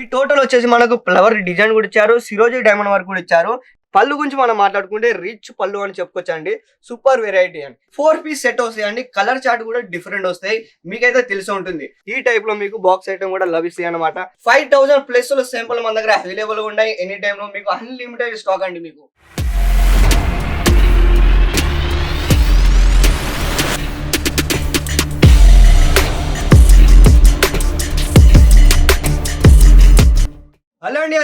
ఈ టోటల్ వచ్చేసి మనకు ఫ్లవర్ డిజైన్ కూడా ఇచ్చారు సిరోజీ డైమండ్ వర్క్ కూడా ఇచ్చారు. పళ్ళు గురించి మనం మాట్లాడుకుంటే రిచ్ పళ్ళు అని చెప్పుకోవచ్చు అండి సూపర్ వెరైటీ అండి ఫోర్ పీస్ సెట్ వస్తాయండి కలర్ చార్ట్ కూడా డిఫరెంట్ వస్తాయి. మీకైతే తెలిసి ఉంటుంది. ఈ టైప్లో మీకు బాక్స్ ఐటమ్ కూడా లభిస్తాయి అనమాట ఫైవ్ థౌసండ్ ప్లస్లో మన దగ్గర అవైలబుల్ ఉన్నాయి. ఎనీ టైమ్లో మీకు అన్లిమిటెడ్ స్టాక్ అండి మీకు.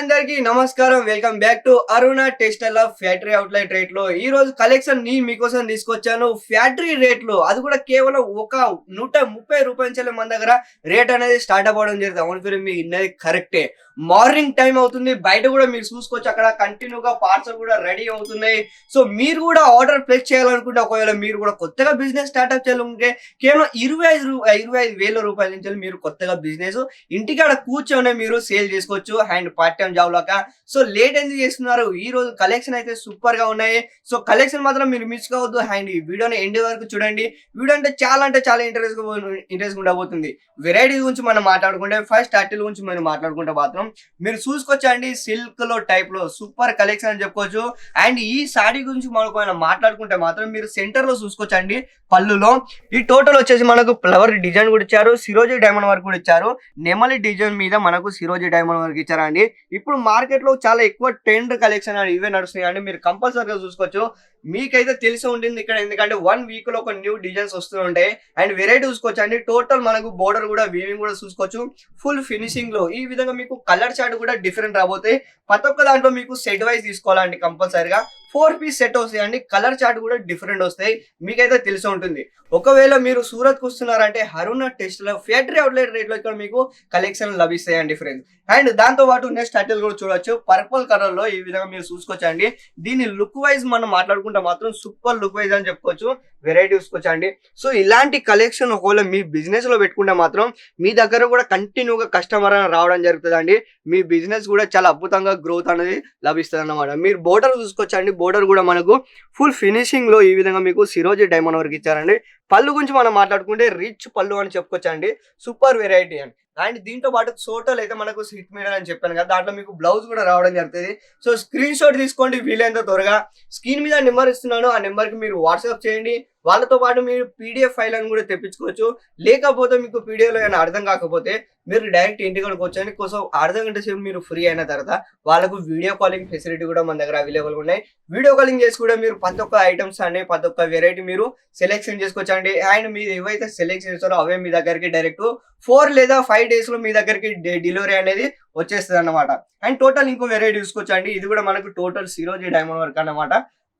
అందరికి నమస్కారం. Welcome back to Aruna textile of factory outlet రేట్లో. ఈ రోజు కలెక్షన్ని మీకోసం తీసుకొచ్చాను. ఫ్యాక్టరీ రేట్లో అది కూడా కేవలం ఒక నూట ముప్పై రూపాయల మన దగ్గర రేట్ అనేది స్టార్ట్ అవ్వడం జరుగుతుంది అవును ఫిర్ మీ ఇన్నది కరెక్టే మార్నింగ్ టైం అవుతుంది. బయట కూడా మీరు చూసుకోవచ్చు. అక్కడ కంటిన్యూగా పార్సల్ కూడా రెడీ అవుతున్నాయి. సో మీరు కూడా ఆర్డర్ ప్లేస్ చేయాలనుకుంటే ఒకవేళ మీరు కూడా కొత్తగా బిజినెస్ స్టార్ట్అప్ చేయాలనుకుంటే కేవలం ఇరవై ఐదు ఇరవై ఐదు వేల రూపాయల నుంచి మీరు కొత్తగా బిజినెస్ ఇంటికాడ కూర్చొని మీరు సేల్ చేసుకోవచ్చు. అండ్ పార్ట్ టైం జాబ్ లాక. సో లేట్ ఎందుకు చేస్తున్నారు? ఈ రోజు కలెక్షన్ అయితే సూపర్గా ఉన్నాయి. సో కలెక్షన్ మాత్రం మీరు మిస్ కావద్దు. అండ్ ఈ వీడియోని ఎండ్ వరకు చూడండి. వీడియో అంటే చాలా అంటే చాలా ఇంట్రెస్ట్ ఇంట్రెస్ట్ ఉండబోతుంది. వెరైటీ గురించి మనం మాట్లాడుకుంటే ఫస్ట్ టైటిల్ గురించి మనం మాట్లాడుకుంటే మాత్రం మీరు చూసుకొచ్చండి సిల్క్లో టైప్లో సూపర్ కలెక్షన్ అని చెప్పుకోవచ్చు. అండ్ ఈ సాడీ గురించి మనకు మనం మాట్లాడుకుంటే మాత్రం మీరు సెంటర్లో చూసుకోవచ్చండి. పళ్ళులో. ఈ టోటల్ వచ్చేసి మనకు ఫ్లవర్ డిజైన్ కూడా ఇచ్చారు. సిరోజీ డైమండ్ వర్క్ కూడా ఇచ్చారు. నెమలి డిజైన్ మీద మనకు సిరోజీ డైమండ్ వర్క్ ఇచ్చారండి. ఇప్పుడు మార్కెట్లో చాలా ఎక్కువ టెండర్ కలెక్షన్ అని ఇవే నడుస్తున్నాయి. అండి మీరు కంపల్సరీగా చూసుకోవచ్చు. మీకైతే తెలిసి ఉంటుంది ఇక్కడ. ఎందుకంటే వన్ వీక్లో ఒక న్యూ డిజైన్స్ వస్తూ ఉంటాయి. అండ్ వెరైటీ చూసుకోవచ్చు. అండి టోటల్ మనకు బోర్డర్ కూడా వీవింగ్ కూడా చూసుకోవచ్చు. ఫుల్ ఫినిషింగ్లో. ఈ విధంగా మీకు కలర్ చార్ట్ కూడా డిఫరెంట్ రాబోతాయి ప్రతి ఒక్క దాంట్లో మీకు సెట్ వైజ్ తీసుకోవాలండి కంపల్సరీగా ఫోర్ పీస్ సెట్ వస్తాయండి కలర్ చార్ట్ కూడా డిఫరెంట్ వస్తాయి. మీకైతే తెలిసి ఉంటుంది. ఒకవేళ మీరు సూరత్కు వస్తున్నారంటే హరుణ టెస్ట్లో ఫ్యాక్టరీ అవుట్లెట్ రేట్లో ఇక్కడ మీకు కలెక్షన్ లభిస్తాయి అండి ఫ్రెండ్స్ అండ్ దాంతో పాటు నెక్స్ట్ క్యాటిల్ కూడా చూడొచ్చు. పర్పుల్ కలర్లో ఈ విధంగా మీరు చూసుకోవచ్చు అండి దీని లుక్ వైజ్ మనం మాట్లాడుకుంటే మాత్రం సూపర్ లుక్ వైజ్ అని చెప్పుకోవచ్చు. వెరైటీ చూసుకోవచ్చు అండి సో ఇలాంటి కలెక్షన్ ఒకవేళ మీ బిజినెస్లో పెట్టుకుంటే మాత్రం మీ దగ్గర కూడా కంటిన్యూగా కస్టమర్ రావడం జరుగుతుంది మీ బిజినెస్ కూడా చాలా అద్భుతంగా గ్రోత్ అనేది లభిస్తుంది అన్నమాట మీరు బోర్డర్ చూసుకోవచ్చండి. బోర్డర్ కూడా మనకు ఫుల్ ఫినిషింగ్లో ఈ విధంగా మీకు సిరోజీ డైమండ్ వరకు ఇచ్చారండి. పళ్ళు గురించి మనం మాట్లాడుకుంటే రిచ్ పళ్ళు అని చెప్పుకోవచ్చండి సూపర్ వెరైటీ అండి. అండ్ దీంతో పాటు సోటోలు అయితే మనకు సిట్ మీటర్ అని చెప్పాను కదా దాంట్లో మీకు బ్లౌజ్ కూడా రావడం జరుగుతుంది. సో స్క్రీన్ షాట్ తీసుకోండి వీలైనంత త్వరగా. స్క్రీన్ మీద నెంబర్ ఇస్తున్నాను. ఆ నెంబర్కి మీరు వాట్సాప్ చేయండి. వాళ్ళతో పాటు మీరు పీడిఎఫ్ ఫైల్ అని కూడా తెప్పించుకోవచ్చు. లేకపోతే మీకు పీడిఎఫ్లో ఏమైనా అర్థం కాకపోతే మీరు డైరెక్ట్ ఇంటికి వచ్చాను కోసం అర్ధ గంట సేపు మీరు ఫ్రీ అయిన తర్వాత వాళ్ళకు వీడియో కాలింగ్ ఫెసిలిటీ కూడా మన దగ్గర అవైలబుల్ ఉన్నాయి. వీడియో కాలింగ్ చేసి కూడా మీరు ప్రతి ఒక్క ఐటమ్స్ అనే ప్రతి ఒక్క వెరైటీ మీరు సెలెక్షన్ చేసుకోవచ్చు అండి అండ్ మీరు ఏవైతే సెలెక్ట్ చేస్తారో అవే మీ దగ్గరికి డైరెక్ట్ ఫోర్ లేదా ఫైవ్ డేస్లో మీ దగ్గరికి డెలివరీ అనేది వచ్చేస్తుంది అన్నమాట అండ్ టోటల్ ఇంకో వెరైటీ చూసుకోవచ్చు అండి ఇది కూడా మనకు టోటల్ సిరోజీ డైమండ్ వర్క్ అన్నమాట.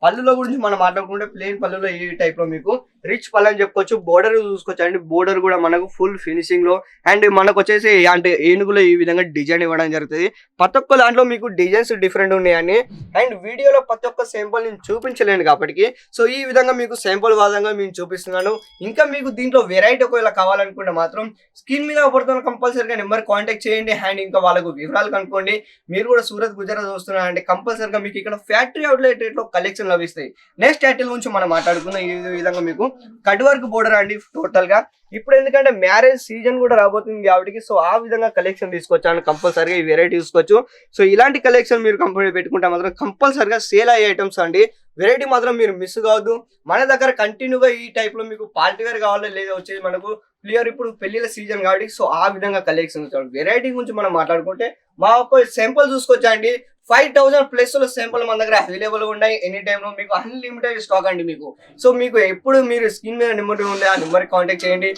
పళ్ళులో గురించి మనం మాట్లాడుకుంటే ప్లెయిన్ పళ్ళులో ఈ టైప్లో మీకు? రిచ్ పళ్ళు అని చెప్పుకోవచ్చు బోర్డర్ చూసుకోవచ్చు. అండ్ బోర్డర్ కూడా మనకు ఫుల్ ఫినిషింగ్లో. అండ్ మనకు వచ్చేసి అంటే ఏనుగులో ఈ విధంగా డిజైన్ ఇవ్వడం జరుగుతుంది. ప్రతి ఒక్క దాంట్లో మీకు డిజైన్స్ డిఫరెంట్ ఉన్నాయని. అండ్ వీడియోలో ప్రతి ఒక్క శాంపుల్ నేను చూపించలేను కాబట్టి. సో ఈ విధంగా మీకు శాంపుల్ వాదంగా మేము చూపిస్తున్నాను. ఇంకా మీకు దీంట్లో వెరైటీ ఒకవేళ కావాలనుకుంటే మాత్రం స్క్రీన్ మీద పడుతున్న కంపల్సరీగా నెంబర్ కాంటాక్ట్ చేయండి. అండ్ ఇంకా వాళ్ళకు వివరాలు కనుక్కోండి. మీరు కూడా సూరత్ గుజరాత్ చూస్తున్నారంటే కంపల్సరీగా మీకు ఇక్కడ ఫ్యాక్టరీ అవుట్లెట్ రేట్లో కలెక్షన్ కలెక్షన్ లభిస్తాయి. నెక్స్ట్ టైటిల్ గురించి మనం మాట్లాడుకుందాం. ఈ విధంగా మీకు కట్ వర్క్ బోర్డర్ అండి టోటల్గా. ఇప్పుడు ఎందుకంటే మ్యారేజ్ సీజన్ కూడా రాబోతుంది కాబట్టి సో ఆ విధంగా కలెక్షన్ తీసుకొచ్చాను కంపల్సరీగా ఈ వెరైటీ తీసుకోవచ్చు సో ఇలాంటి కలెక్షన్ మీరు కంపెనీ పెట్టుకుంటే మాత్రం కంపల్సరీగా సేల్ అయ్యే ఐటమ్స్ అండి. వెరైటీ మాత్రం మీరు మిస్ కావద్దు. మన దగ్గర కంటిన్యూగా ఈ టైప్లో మీకు పార్టీ వేర్ కావాలి లేదా వచ్చేది మనకు క్లియర్ ఇప్పుడు పెళ్ళిల సీజన్ కాబట్టి సో ఆ విధంగా కలెక్షన్ వెరైటీ గురించి మనం మాట్లాడుకుంటే మా ఒక సింపుల్ చూసుకొచ్చా అండి? ఫైవ్ థౌసండ్ ప్లస్లో శాంపుల్ మన దగ్గర అవైలబుల్ ఉన్నాయి. ఎనీ టైంలో మీకు అన్లిమిటెడ్ స్టాక్ అండి మీకు. సో మీకు ఎప్పుడు మీరు స్క్రీన్ మీద నెంబర్ ఉంది ఆ నెంబర్ కాంటాక్ట్ చేయండి.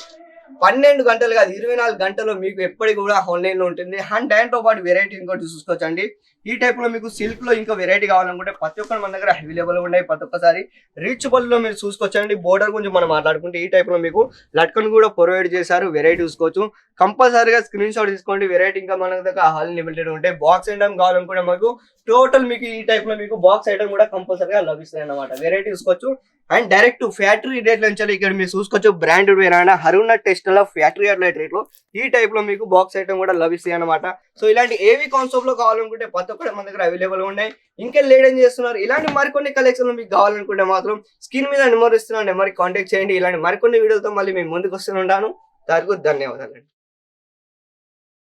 పన్నెండు గంటలు కాదు ఇరవై నాలుగు గంటలు మీకు ఎప్పటికి కూడా ఆన్లైన్లో ఉంటుంది. అండ్ దాంతో పాటు వెరైటీ ఇంకోటి చూసుకోవచ్చండి. ఈ టైప్లో మీకు సిల్క్లో ఇంకా వెరైటీ కావాలనుకుంటే ప్రతి ఒక్కరు మన దగ్గర అవైలబుల్ ఉన్నాయి. ప్రతి ఒక్కసారి రీచ్లో మీరు చూసుకోవచ్చండి బోర్డర్ గురించి మనం మాట్లాడుకుంటే ఈ టైప్లో మీకు లట్కన్ కూడా ప్రొవైడ్ చేశారు. వెరైటీ చూసుకోవచ్చు. కంపల్సరీగా స్క్రీన్ షాట్ తీసుకోండి. వెరైటీ ఇంకా మన దగ్గర హాల్ లిమిటెడ్ ఉంటాయి. బాక్స్ ఐటమ్ కావాలనుకుంటే మాకు టోటల్ మీకు ఈ టైప్లో మీకు బాక్స్ ఐటమ్ కూడా కంపల్సరీగా లభిస్తాయి అన్నమాట. వెరైటీ చూసుకోవచ్చు. అండ్ డైరెక్ట్ ఫ్యాక్టరీ రేట్ల నుంచి ఇక్కడ మీరు చూసుకోవచ్చు బ్రాండెడ్ వేరైనా హరుణ టెస్ట్లో ఫ్యాక్టరీ అవుట్లెట్ రేట్లో ఈ టైప్లో మీకు బాక్స్ ఐటమ్ కూడా లభిస్తాయి అనమాట సో ఇలాంటి ఏవి కాన్సెప్ట్లో కావాలనుకుంటే ప్రతి కూడా మన దగ్గర అవైలబుల్ ఉన్నాయి. ఇంకా లేడని చేస్తున్నారు? ఇలాంటి మరికొన్ని కలెక్షన్లు మీకు కావాలనుకుంటే మాత్రం స్క్రీన్ మీద నెంబర్ ఇస్తున్న నెంబర్కి కాంటాక్ట్ చేయండి. ఇలాంటి మరికొన్ని వీడియోలతో మళ్ళీ మేము ముందుకు వస్తున్నాను దానికి ధన్యవాదాలు